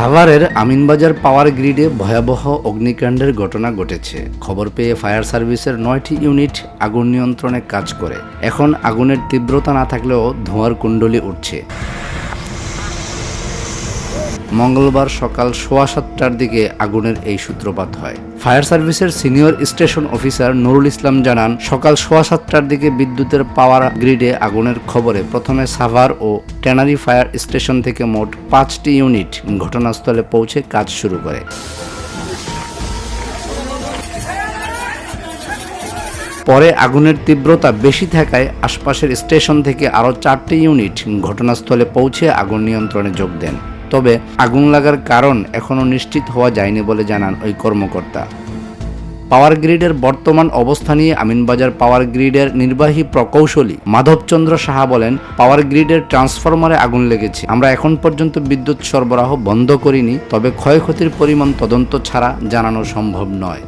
সাভারের আমিনবাজার পাওয়ার গ্রিডে ভয়াবহ অগ্নিকাণ্ডের ঘটনা ঘটেছে। খবর পেয়ে ফায়ার সার্ভিসের নয়টি ইউনিট আগুন নিয়ন্ত্রণে কাজ করে। এখন আগুনের তীব্রতা না থাকলেও ধোঁয়ার কুণ্ডলি উঠছে। মঙ্গলবার সকাল সোয়া সাতটার দিকে আগুনের এই সূত্রপাত হয়। ফায়ার সার্ভিসের senior station officer Nurul Islam জানান, সকাল সোয়া সাতটার দিকে বিদ্যুতের পাওয়ার গ্রিডে আগুনের খবরে প্রথমে সাভার ও ট্যানারি ফায়ার স্টেশন থেকে মোট পাঁচটি ইউনিট ঘটনাস্থলে পৌঁছে কাজ শুরু করে। পরে আগুনের তীব্রতা বেশি থাকায় আশপাশের স্টেশন থেকে আরও চারটি ইউনিট ঘটনাস্থলে পৌঁছে আগুন নিয়ন্ত্রণে যোগ দেন। তবে আগুন লাগার কারণ এখনও নিশ্চিত হওয়া যায়নি বলে জানান ওই কর্মকর্তা। পাওয়ার গ্রিডের বর্তমান অবস্থা নিয়ে আমিনবাজার পাওয়ার গ্রিডের নির্বাহী প্রকৌশলী মাধবচন্দ্র সাহা বলেন, পাওয়ার গ্রিডের ট্রান্সফরমারে আগুন লেগেছে। আমরা এখন পর্যন্ত বিদ্যুৎ সরবরাহ বন্ধ করিনি, তবে ক্ষয়ক্ষতির পরিমাণ তদন্ত ছাড়া জানানো সম্ভব নয়।